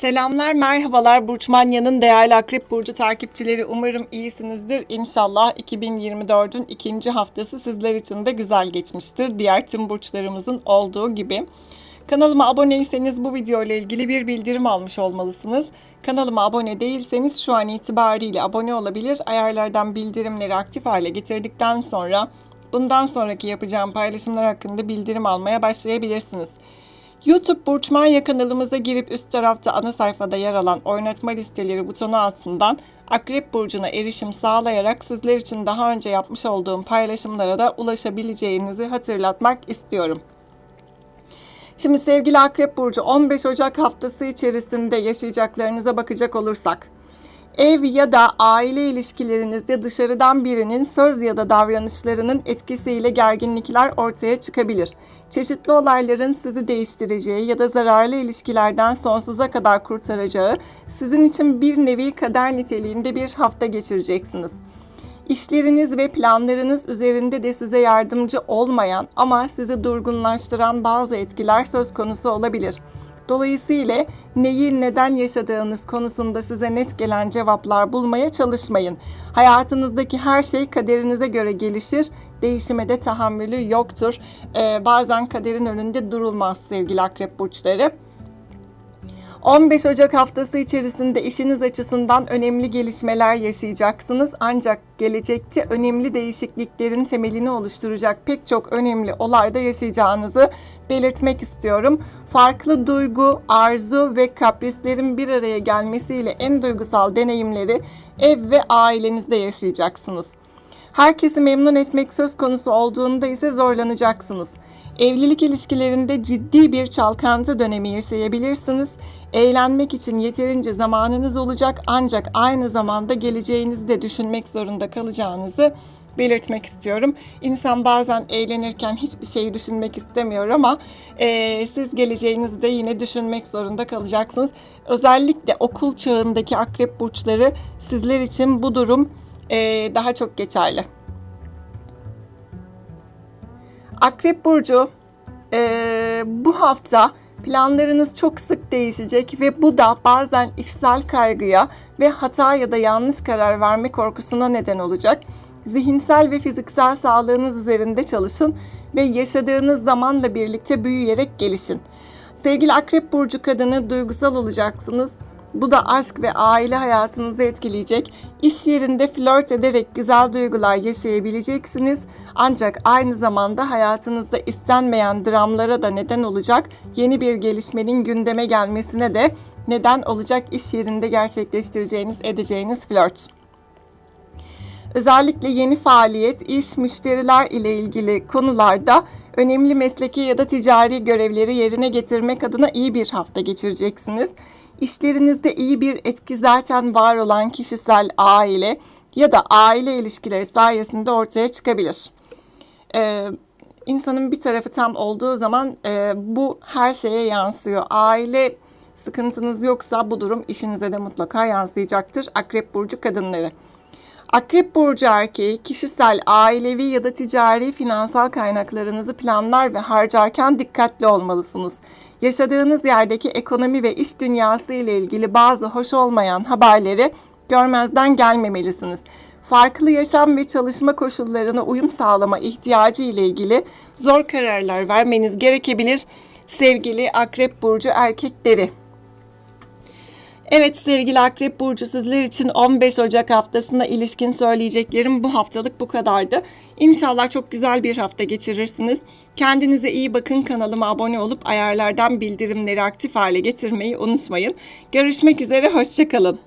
Selamlar, merhabalar Burç Manya'nın değerli Akrep Burcu takipçileri. Umarım iyisinizdir. İnşallah 2024'ün ikinci haftası sizler için de güzel geçmiştir. Diğer tüm burçlarımızın olduğu gibi. Kanalıma aboneyseniz bu video ile ilgili bir bildirim almış olmalısınız. Kanalıma abone değilseniz şu an itibariyle abone olabilir. Ayarlardan bildirimleri aktif hale getirdikten sonra bundan sonraki yapacağım paylaşımlar hakkında bildirim almaya başlayabilirsiniz. YouTube Burç Manya kanalımıza girip üst tarafta ana sayfada yer alan oynatma listeleri butonu altından Akrep Burcu'na erişim sağlayarak sizler için daha önce yapmış olduğum paylaşımlara da ulaşabileceğinizi hatırlatmak istiyorum. Şimdi sevgili Akrep Burcu 15 Ocak haftası içerisinde yaşayacaklarınıza bakacak olursak Ev ya da aile ilişkilerinizde dışarıdan birinin söz ya da davranışlarının etkisiyle gerginlikler ortaya çıkabilir. Çeşitli olayların sizi değiştireceği ya da zararlı ilişkilerden sonsuza kadar kurtaracağı sizin için bir nevi kader niteliğinde bir hafta geçireceksiniz. İşleriniz ve planlarınız üzerinde de size yardımcı olmayan ama sizi durgunlaştıran bazı etkiler söz konusu olabilir. Dolayısıyla neyi neden yaşadığınız konusunda size net gelen cevaplar bulmaya çalışmayın. Hayatınızdaki her şey kaderinize göre gelişir, değişime de tahammülü yoktur. Ee, bazen kaderin önünde durulmaz sevgili akrep burçları. 15 Ocak haftası içerisinde işiniz açısından önemli gelişmeler yaşayacaksınız. Ancak gelecekte önemli değişikliklerin temelini oluşturacak pek çok önemli olayda yaşayacağınızı belirtmek istiyorum. Farklı duygu, arzu ve kaprislerin bir araya gelmesiyle en duygusal deneyimleri ev ve ailenizde yaşayacaksınız. Herkesi memnun etmek söz konusu olduğunda ise zorlanacaksınız. Evlilik ilişkilerinde ciddi bir çalkantı dönemi yaşayabilirsiniz. Eğlenmek için yeterince zamanınız olacak ancak aynı zamanda geleceğinizi de düşünmek zorunda kalacağınızı belirtmek istiyorum. İnsan bazen eğlenirken hiçbir şeyi düşünmek istemiyor ama e, siz geleceğinizi de yine düşünmek zorunda kalacaksınız. Özellikle okul çağındaki akrep burçları sizler için bu durum e, daha çok geçerli. Akrep Burcu e, bu hafta planlarınız çok sık değişecek ve bu da bazen işsel kaygıya ve hata ya da yanlış karar verme korkusuna neden olacak. Zihinsel ve fiziksel sağlığınız üzerinde çalışın ve yaşadığınız zamanla birlikte büyüyerek gelişin. Sevgili Akrep Burcu kadını duygusal olacaksınız bu da aşk ve aile hayatınızı etkileyecek. İş yerinde flört ederek güzel duygular yaşayabileceksiniz. Ancak aynı zamanda hayatınızda istenmeyen dramlara da neden olacak yeni bir gelişmenin gündeme gelmesine de neden olacak iş yerinde gerçekleştireceğiniz, edeceğiniz flört. Özellikle yeni faaliyet, iş, müşteriler ile ilgili konularda önemli mesleki ya da ticari görevleri yerine getirmek adına iyi bir hafta geçireceksiniz. İşlerinizde iyi bir etki zaten var olan kişisel aile ya da aile ilişkileri sayesinde ortaya çıkabilir. Ee, insanın bir tarafı tam olduğu zaman e, bu her şeye yansıyor. Aile sıkıntınız yoksa bu durum işinize de mutlaka yansıyacaktır. Akrep burcu kadınları. Akrep burcu erkeği kişisel, ailevi ya da ticari finansal kaynaklarınızı planlar ve harcarken dikkatli olmalısınız. Yaşadığınız yerdeki ekonomi ve iş dünyası ile ilgili bazı hoş olmayan haberleri görmezden gelmemelisiniz. Farklı yaşam ve çalışma koşullarına uyum sağlama ihtiyacı ile ilgili zor kararlar vermeniz gerekebilir. Sevgili Akrep burcu erkekleri. Evet sevgili Akrep Burcu sizler için 15 Ocak haftasına ilişkin söyleyeceklerim bu haftalık bu kadardı. İnşallah çok güzel bir hafta geçirirsiniz. Kendinize iyi bakın kanalıma abone olup ayarlardan bildirimleri aktif hale getirmeyi unutmayın. Görüşmek üzere hoşçakalın.